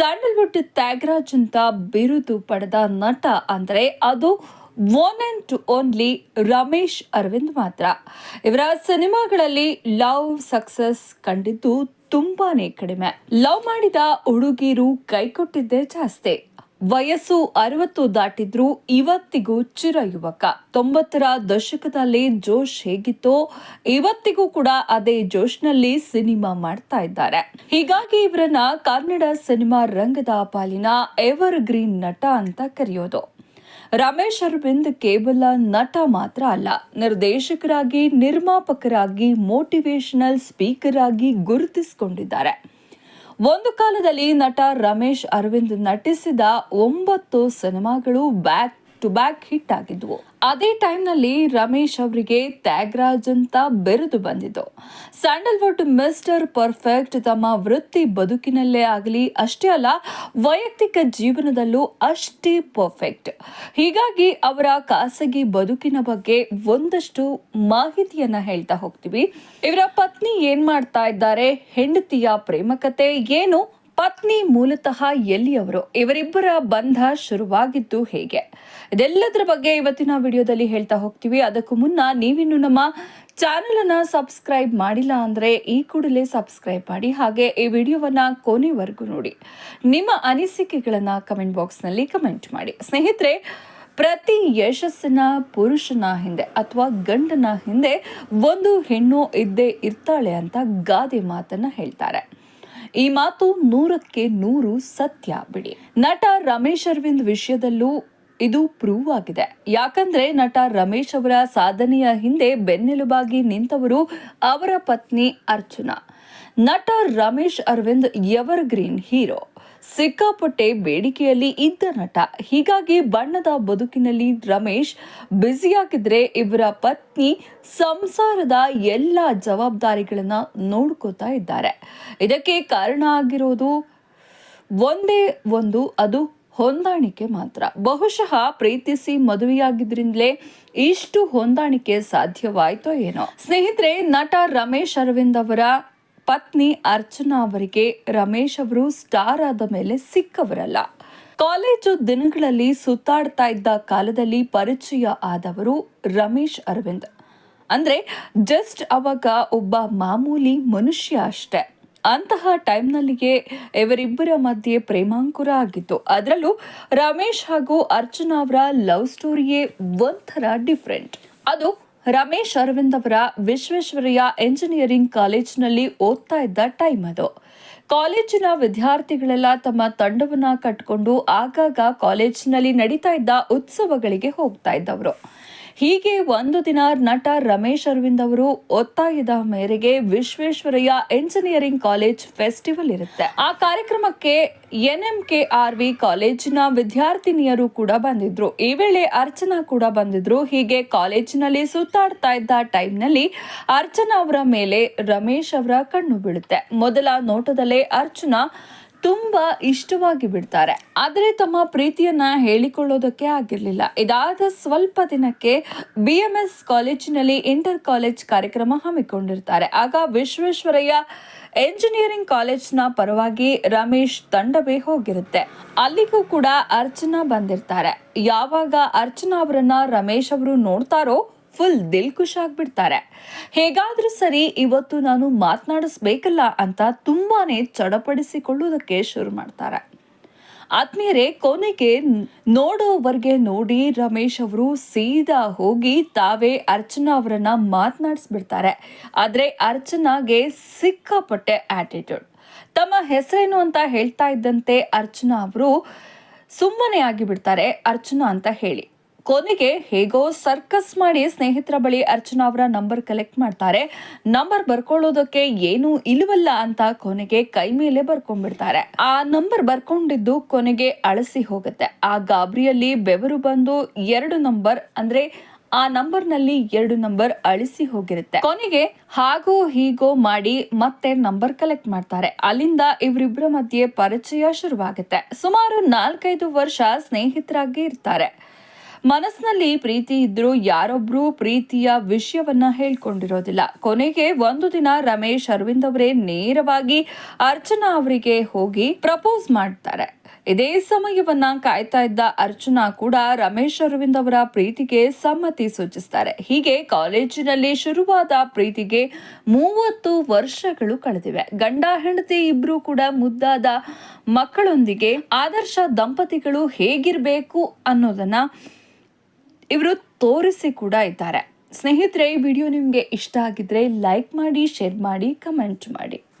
Sandalwood Thyagaraj ಅಂತ ಬಿರುದು ಪಡೆದ ನಟ ಅಂದರೆ ಅದು one and only Ramesh Aravind ಮಾತ್ರ. ಇವರ ಸಿನಿಮಾಗಳಲ್ಲಿ ಲವ್, ಸಕ್ಸಸ್ ಕಂಡಿದ್ದು ತುಂಬಾನೇ ಕಡಿಮೆ. ಲವ್ ಮಾಡಿದ ಹುಡುಗಿರು ಕೈಕೊಟ್ಟಿದ್ದೇ ಜಾಸ್ತಿ. ವಯಸ್ಸು ಅರವತ್ತು ದಾಟಿದ್ರೂ ಇವತ್ತಿಗೂ ಚಿರ ಯುವಕ. ತೊಂಬತ್ತರ ದಶಕದಲ್ಲಿ ಜೋಶ್ ಹೇಗಿತ್ತೋ ಇವತ್ತಿಗೂ ಕೂಡ ಅದೇ ಜೋಶ್ನಲ್ಲಿ ಸಿನಿಮಾ ಮಾಡ್ತಾ ಇದ್ದಾರೆ. ಹೀಗಾಗಿ ಇವರನ್ನ ಕನ್ನಡ ಸಿನಿಮಾ ರಂಗದ ಪಾಲಿನ ಎವರ್ ಗ್ರೀನ್ ನಟ ಅಂತ ಕರೆಯೋದು. ರಮೇಶ್ ಅರವಿಂದ್ ಕೇವಲ ನಟ ಮಾತ್ರ ಅಲ್ಲ, ನಿರ್ದೇಶಕರಾಗಿ, ನಿರ್ಮಾಪಕರಾಗಿ ಮೋಟಿವೇಶನಲ್ ಸ್ಪೀಕರ್ ಆಗಿ ಗುರುತಿಸಿಕೊಂಡಿದ್ದಾರೆ. ಒಂದು ಕಾಲದಲ್ಲಿ ನಟ ರಮೇಶ್ ಅರವಿಂದ್ ನಟಿಸಿದ ಒಂಬತ್ತು ಸಿನಿಮಾಗಳು ಬ್ಯಾಕ್ ಟು ಬ್ಯಾಕ್ ಹಿಟ್ ಆಗಿದ್ವು. ಅದೇ ಟೈಮ್ನಲ್ಲಿ ರಮೇಶ್ ಅವರಿಗೆ ತ್ಯಾಗರಾಜ್ ಅಂತ ಬೆರೆದು ಬಂದಿದ್ದು. ಸ್ಯಾಂಡಲ್ವುಡ್ ಮಿಸ್ಟರ್ ಪರ್ಫೆಕ್ಟ್ ತಮ್ಮ ವೃತ್ತಿ ಬದುಕಿನಲ್ಲೇ ಆಗಲಿ, ಅಷ್ಟೇ ಅಲ್ಲ, ವೈಯಕ್ತಿಕ ಜೀವನದಲ್ಲೂ ಅಷ್ಟೇ ಪರ್ಫೆಕ್ಟ್. ಹೀಗಾಗಿ ಅವರ ಖಾಸಗಿ ಬದುಕಿನ ಬಗ್ಗೆ ಒಂದಷ್ಟು ಮಾಹಿತಿಯನ್ನ ಹೇಳ್ತಾ ಹೋಗ್ತೀವಿ. ಇವರ ಪತ್ನಿ ಏನ್ ಮಾಡ್ತಾ ಇದ್ದಾರೆ? ಹೆಂಡತಿಯ ಪ್ರೇಮಕತೆ ಏನು? ಪತ್ನಿ ಮೂಲತಃ ಎಲ್ಲಿಯವರು? ಇವರಿಬ್ಬರ ಬಂಧ ಶುರುವಾಗಿದ್ದು ಹೇಗೆ? ಇದೆಲ್ಲದರ ಬಗ್ಗೆ ಇವತ್ತಿನ ವಿಡಿಯೋದಲ್ಲಿ ಹೇಳ್ತಾ ಹೋಗ್ತೀವಿ. ಅದಕ್ಕೂ ಮುನ್ನ ನೀವಿನ್ನು ನಮ್ಮ ಚಾನಲನ್ನು ಸಬ್ಸ್ಕ್ರೈಬ್ ಮಾಡಿಲ್ಲ ಅಂದ್ರೆ ಈ ಕೂಡಲೇ ಸಬ್ಸ್ಕ್ರೈಬ್ ಮಾಡಿ. ಹಾಗೆ ಈ ವಿಡಿಯೋವನ್ನ ಕೊನೆವರೆಗೂ ನೋಡಿ. ನಿಮ್ಮ ಅನಿಸಿಕೆಗಳನ್ನು ಕಮೆಂಟ್ ಬಾಕ್ಸ್ನಲ್ಲಿ ಕಮೆಂಟ್ ಮಾಡಿ. ಸ್ನೇಹಿತರೆ, ಪ್ರತಿ ಯಶಸ್ಸಿನ ಪುರುಷನ ಹಿಂದೆ ಅಥವಾ ಗಂಡನ ಹಿಂದೆ ಒಂದು ಹೆಣ್ಣು ಇದ್ದೇ ಇರ್ತಾಳೆ ಅಂತ ಗಾದೆ ಮಾತನ್ನ ಹೇಳ್ತಾರೆ. ಈ ಮಾತು ನೂರಕ್ಕೆ ನೂರು ಸತ್ಯ ಬಿಡಿ. ನಟ ರಮೇಶ್ ಅರವಿಂದ್ ವಿಷಯದಲ್ಲೂ ಇದು ಪ್ರೂವ್ ಆಗಿದೆ. ಯಾಕಂದ್ರೆ ನಟ ರಮೇಶ್ ಅವರ ಸಾಧನೆಯ ಹಿಂದೆ ಬೆನ್ನೆಲುಬಾಗಿ ನಿಂತವರು ಅವರ ಪತ್ನಿ ಅರ್ಜುನ ನಟ Ramesh Aravind evergreen hero ಸಿಕ್ಕಾಪಟ್ಟೆ ಬೇಡಿಕೆಯಲ್ಲಿ ಇದ್ದ ನಟ. ಹೀಗಾಗಿ ಬಣ್ಣದ ಬದುಕಿನಲ್ಲಿ ರಮೇಶ್ ಬ್ಯುಸಿಯಾಗಿದ್ರೆ ಇವರ ಪತ್ನಿ ಸಂಸಾರದ ಎಲ್ಲ ಜವಾಬ್ದಾರಿಗಳನ್ನ ನೋಡ್ಕೋತಾ ಇದ್ದಾರೆ. ಇದಕ್ಕೆ ಕಾರಣ ಆಗಿರೋದು ಒಂದೇ ಒಂದು, ಅದು ಹೊಂದಾಣಿಕೆ ಮಾತ್ರ. ಬಹುಶಃ ಪ್ರೀತಿಸಿ ಮದುವೆಯಾಗಿದ್ರಿಂದಲೇ ಇಷ್ಟು ಹೊಂದಾಣಿಕೆ ಸಾಧ್ಯವಾಯ್ತೋ ಏನೋ. ಸ್ನೇಹಿತರೆ, ನಟ ರಮೇಶ್ ಅರವಿಂದ್ ಅವರ ಪತ್ನಿ ಅರ್ಚನಾ ಅವರಿಗೆ ರಮೇಶ್ ಅವರು ಸ್ಟಾರ್ ಆದ ಮೇಲೆ ಸಿಕ್ಕವರಲ್ಲ. ಕಾಲೇಜು ದಿನಗಳಲ್ಲಿ ಸುತ್ತಾಡ್ತಾ ಇದ್ದ ಕಾಲದಲ್ಲಿ ಪರಿಚಯ ಆದವರು ರಮೇಶ್ ಅರವಿಂದ್. ಅಂದ್ರೆ ಜಸ್ಟ್ ಅವಾಗ ಒಬ್ಬ ಮಾಮೂಲಿ ಮನುಷ್ಯ ಅಷ್ಟೇ. ಅಂತಹ ಟೈಮ್ನಲ್ಲಿಯೇ ಇವರಿಬ್ಬರ ಮಧ್ಯೆ ಪ್ರೇಮಾಂಕುರ ಆಗಿತ್ತು. ಅದರಲ್ಲೂ ರಮೇಶ್ ಹಾಗೂ ಅರ್ಚನಾ ಅವರ ಲವ್ ಸ್ಟೋರಿಯೇ ಒಂಥರ ಡಿಫ್ರೆಂಟ್. ಅದು ರಮೇಶ್ ಅರವಿಂದ್ ಅವರ ವಿಶ್ವೇಶ್ವರಯ್ಯ ಎಂಜಿನಿಯರಿಂಗ್ ಕಾಲೇಜಿನಲ್ಲಿ ಓದ್ತಾ ಇದ್ದ ಟೈಮ್ ಅದು. ಕಾಲೇಜಿನ ವಿದ್ಯಾರ್ಥಿಗಳೆಲ್ಲ ತಮ್ಮ ತಂಡವನ್ನ ಕಟ್ಕೊಂಡು ಆಗಾಗ ಕಾಲೇಜಿನಲ್ಲಿ ನಡೀತಾ ಇದ್ದ ಉತ್ಸವಗಳಿಗೆ ಹೋಗ್ತಾ ಇದ್ದವರು. ಹೀಗೆ ಒಂದು ದಿನ ನಟ ರಮೇಶ್ ಅರವಿಂದ್ ಅವರು ಒತ್ತಾಯದ ಮೇರೆಗೆ ವಿಶ್ವೇಶ್ವರಯ್ಯ ಎಂಜಿನಿಯರಿಂಗ್ ಕಾಲೇಜ್ ಫೆಸ್ಟಿವಲ್ ಇರುತ್ತೆ. ಆ ಕಾರ್ಯಕ್ರಮಕ್ಕೆ N M K R V ಕಾಲೇಜಿನ ವಿದ್ಯಾರ್ಥಿನಿಯರು ಕೂಡ ಬಂದಿದ್ರು. ಈ ವೇಳೆ ಅರ್ಚನಾ ಕೂಡ ಬಂದಿದ್ರು. ಹೀಗೆ ಕಾಲೇಜಿನಲ್ಲಿ ಸುತ್ತಾಡ್ತಾ ಇದ್ದ ಟೈಮ್ನಲ್ಲಿ ಅರ್ಚನಾ ಅವರ ಮೇಲೆ ರಮೇಶ್ ಅವರ ಕಣ್ಣು ಬೀಳುತ್ತೆ. ಮೊದಲ ನೋಟದಲ್ಲೇ ಅರ್ಚನಾ ತುಂಬಾ ಇಷ್ಟವಾಗಿ ಬಿಡ್ತಾರೆ. ಆದರೆ ತಮ್ಮ ಪ್ರೀತಿಯನ್ನ ಹೇಳಿಕೊಳ್ಳೋದಕ್ಕೆ ಆಗಿರಲಿಲ್ಲ. ಇದಾದ ಸ್ವಲ್ಪ ದಿನಕ್ಕೆ ಬಿ ಎಂ ಎಸ್ ಕಾಲೇಜಿನಲ್ಲಿ ಇಂಟರ್ ಕಾಲೇಜ್ ಕಾರ್ಯಕ್ರಮ ಹಮ್ಮಿಕೊಂಡಿರ್ತಾರೆ. ಆಗ ವಿಶ್ವೇಶ್ವರಯ್ಯ ಎಂಜಿನಿಯರಿಂಗ್ ಕಾಲೇಜ್ನ ಪರವಾಗಿ ರಮೇಶ್ ತಂಡವೇ ಹೋಗಿರುತ್ತೆ. ಅಲ್ಲಿಗೂ ಕೂಡ ಅರ್ಚನಾ ಬಂದಿರ್ತಾರೆ. ಯಾವಾಗ ಅರ್ಚನಾ ಅವರನ್ನ ರಮೇಶ್ ಅವರು ನೋಡ್ತಾರೋ ಫುಲ್ ದಿಲ್ ಖುಷ್ ಆಗ್ಬಿಡ್ತಾರೆ. ಹೇಗಾದ್ರೂ ಸರಿ ಇವತ್ತು ನಾನು ಮಾತನಾಡಿಸ್ಬೇಕಲ್ಲ ಅಂತ ತುಂಬಾನೇ ಚಡಪಡಿಸಿಕೊಳ್ಳುವುದಕ್ಕೆ ಶುರು ಮಾಡ್ತಾರೆ. ಆತ್ಮೀಯರೇ, ಕೊನೆಗೆ ನೋಡೋವರೆಗೆ ನೋಡಿ ರಮೇಶ್ ಅವರು ಸೀದಾ ಹೋಗಿ ತಾವೇ ಅರ್ಚನಾ ಅವರನ್ನ ಮಾತನಾಡಿಸ್ಬಿಡ್ತಾರೆ. ಆದರೆ ಅರ್ಚನಾಗೆ ಸಿಕ್ಕಾಪಟ್ಟೆ ಆಟಿಟ್ಯೂಡ್ ತಮ್ಮ ಹೆಸರೇನು ಅಂತ ಹೇಳ್ತಾ ಇದ್ದಂತೆ ಅರ್ಚನಾ ಅವರು ಸುಮ್ಮನೆ ಆಗಿಬಿಡ್ತಾರೆ ಅರ್ಚನಾ ಅಂತ ಹೇಳಿ. ಕೊನೆಗೆ ಹೇಗೋ ಸರ್ಕಸ್ ಮಾಡಿ ಸ್ನೇಹಿತರ ಬಳಿ ಅರ್ಚನಾ ಅವರ ನಂಬರ್ ಕಲೆಕ್ಟ್ ಮಾಡ್ತಾರೆ. ನಂಬರ್ ಬರ್ಕೊಳ್ಳೋದಕ್ಕೆ ಏನು ಇಲ್ವಲ್ಲ ಅಂತ ಕೊನೆಗೆ ಕೈ ಮೇಲೆ ಬರ್ಕೊಂಡ್ಬಿಡ್ತಾರೆ. ಆ ನಂಬರ್ ಬರ್ಕೊಂಡಿದ್ದು ಕೊನೆಗೆ ಅಳಸಿ ಹೋಗುತ್ತೆ. ಆ ಗಾಬರಿಯಲ್ಲಿ ಬೆವರು ಬಂದು ಎರಡು ನಂಬರ್ ಅಂದ್ರೆ ಆ ನಂಬರ್ನಲ್ಲಿ ಎರಡು ನಂಬರ್ ಅಳಿಸಿ ಹೋಗಿರುತ್ತೆ. ಕೊನೆಗೆ ಹಾಗೋ ಹೀಗೋ ಮಾಡಿ ಮತ್ತೆ ನಂಬರ್ ಕಲೆಕ್ಟ್ ಮಾಡ್ತಾರೆ. ಅಲ್ಲಿಂದ ಇವರಿಬ್ಬರ ಮಧ್ಯೆ ಪರಿಚಯ ಶುರುವಾಗುತ್ತೆ. ಸುಮಾರು ನಾಲ್ಕೈದು ವರ್ಷ ಸ್ನೇಹಿತರಾಗಿ ಇರ್ತಾರೆ ಮನಸ್ಸಿನಲ್ಲಿ ಪ್ರೀತಿ ಇದ್ರೂ ಯಾರೊಬ್ರು ಪ್ರೀತಿಯ ವಿಷಯವನ್ನ ಹೇಳ್ಕೊಂಡಿರೋದಿಲ್ಲ. ಕೊನೆಗೆ ಒಂದು ದಿನ ರಮೇಶ್ ಅರವಿಂದ್ ಅವರೇ ನೇರವಾಗಿ ಅರ್ಚನಾ ಅವರಿಗೆ ಹೋಗಿ ಪ್ರಪೋಸ್ ಮಾಡ್ತಾರೆ. ಇದೇ ಸಮಯವನ್ನ ಕಾಯ್ತಾ ಇದ್ದ ಅರ್ಚನಾ ಕೂಡ ರಮೇಶ್ ಅರವಿಂದ್ ಅವರ ಪ್ರೀತಿಗೆ ಸಮ್ಮತಿ ಸೂಚಿಸ್ತಾರೆ. ಹೀಗೆ ಕಾಲೇಜಿನಲ್ಲಿ ಶುರುವಾದ ಪ್ರೀತಿಗೆ ಮೂವತ್ತು ವರ್ಷಗಳು ಕಳೆದಿವೆ. ಗಂಡ, ಹೆಂಡತಿ ಇಬ್ರು ಕೂಡ ಮುದ್ದಾದ ಮಕ್ಕಳೊಂದಿಗೆ ಆದರ್ಶ ದಂಪತಿಗಳು ಹೇಗಿರಬೇಕು ಅನ್ನೋದನ್ನ ಇವರು ತೋರಿಸಿ ಕೂಡ ಇದ್ದಾರೆ. ಸ್ನೇಹಿತರೆ, ಈ ವಿಡಿಯೋ ನಿಮಗೆ ಇಷ್ಟ ಆಗಿದ್ರೆ ಲೈಕ್ ಮಾಡಿ ಶೇರ್ ಮಾಡಿ ಕಮೆಂಟ್ ಮಾಡಿ.